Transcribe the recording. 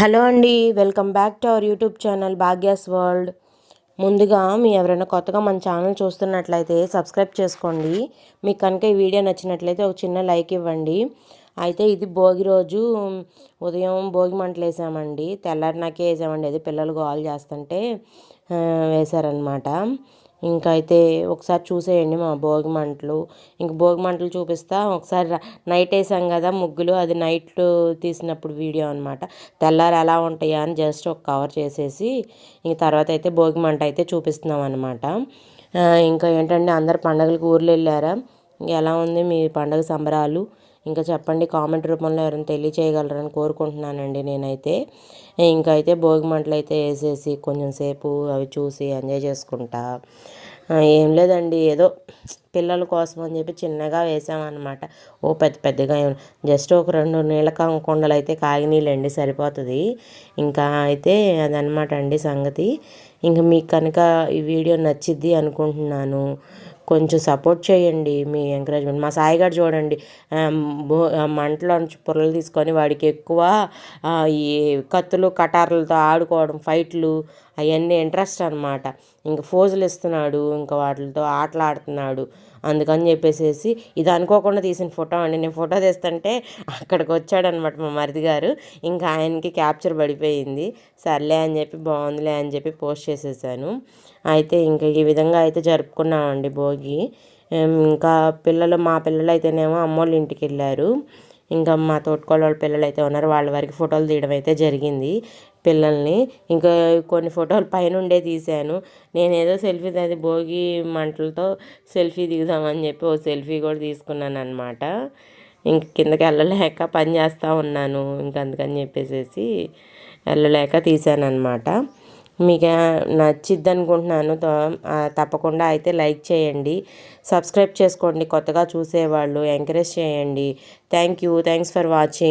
Hello అండి welcome back to our YouTube channel Bhagya's world. ముందుగా మీ ఎవరైనా కొత్తగా మన ఛానల్ చూస్తున్నట్లయితే సబ్స్క్రైబ్ చేసుకోండి. మీకు కనుక ఈ వీడియో నచ్చినట్లయితే ఒక చిన్న లైక్ ఇవ్వండి. అయితే ఇది భోగి రోజు ఉదయం భోగి మంటలు వేసామండి. తెల్లారినాకే వేసామండి. అది పిల్లలు గోల్ చేస్తుంటే వేశారనమాట ఇంకా అయితే ఒకసారి చూసేయండి మా భోగి మంటలు. ఇంక భోగి మంటలు చూపిస్తా. ఒకసారి నైట్ వేసాం కదా ముగ్గులు అది నైట్ తీసినప్పుడు వీడియో అనమాట తెల్లారి ఎలా ఉంటాయా అని జస్ట్ ఒక కవర్ చేసేసి ఇంక తర్వాత అయితే భోగి మంట అయితే చూపిస్తున్నాం అనమాట ఇంకా ఏంటంటే అందరు పండగలకు ఊర్లు వెళ్ళారా? ఇంక ఎలా ఉంది మీ పండగ సంబరాలు? ఇంకా చెప్పండి కామెంట్ రూపంలో ఎవరైనా తెలియచేయగలరని కోరుకుంటున్నానండి నేనైతే. ఇంకా అయితే భోగి మంటలు అయితే వేసేసి కొంచెం సేపు అవి చూసి ఎంజాయ్ చేసుకుంటా. ఏం లేదండి ఏదో పిల్లల కోసం అని చెప్పి చిన్నగా వేసామన్నమాట. ఓ పెద్ద పెద్దగా జస్ట్ ఒక రెండు నీళ్ళ కొండలు అయితే కాగినీళ్ళండి సరిపోతుంది. ఇంకా అయితే అదనమాట అండి సంగతి. ఇంకా మీకు కనుక ఈ వీడియో నచ్చిద్ది అనుకుంటున్నాను కొంచెం సపోర్ట్ చేయండి మీ ఎంకరేజ్మెంట్ మా సాయి గారు చూడండి మంటలో నుంచి పొరలు తీసుకొని వాడికి ఎక్కువ ఈ కత్తులు కటార్లతో ఆడుకోవడం ఫైట్లు అవన్నీ ఇంట్రెస్ట్ అనమాట ఇంక ఫోజులు ఇస్తున్నాడు ఇంకా వాటితో ఆటలు ఆడుతున్నాడు. అందుకని చెప్పేసేసి ఇది అనుకోకుండా తీసిన ఫోటో అండి. నేను ఫోటో తీస్తుంటే అక్కడికి వచ్చాడనమాట మా మరిది గారు. ఇంకా ఆయనకి క్యాప్చర్ పడిపోయింది. సర్లే అని చెప్పి బాగుందిలే అని చెప్పి పోస్ట్ చేసేసాను. అయితే ఇంకా ఈ విధంగా అయితే జరుపుకున్నామండి భోగి. ఇంకా పిల్లలు మా పిల్లలు అయితేనేమో అమ్మోళ్ళ ఇంటికి వెళ్ళారు. ఇంకా మా తోటకోళ్ళ వాళ్ళ పిల్లలు అయితే ఉన్నారు. వాళ్ళ వారికి ఫోటోలు తీయడం అయితే జరిగింది పిల్లల్ని. ఇంకా కొన్ని ఫోటోలు పైనుండే తీశాను. నేనేదో సెల్ఫీ అది భోగి మంటలతో సెల్ఫీ దిగుదామని చెప్పి ఓ సెల్ఫీ కూడా తీసుకున్నాను అనమాట ఇంక కిందకి వెళ్ళలేక పని చేస్తూ ఉన్నాను. ఇంక అందుకని చెప్పేసేసి వెళ్ళలేక తీశాను అనమాట మీకు నచ్చిద్ది అనుకుంటున్నాను త- తప్పకుండా అయితే లైక్ చేయండి. సబ్స్క్రైబ్ చేసుకోండి. కొత్తగా చూసేవాళ్ళు ఎంకరేజ్ చేయండి. Thank you. Thanks for watching.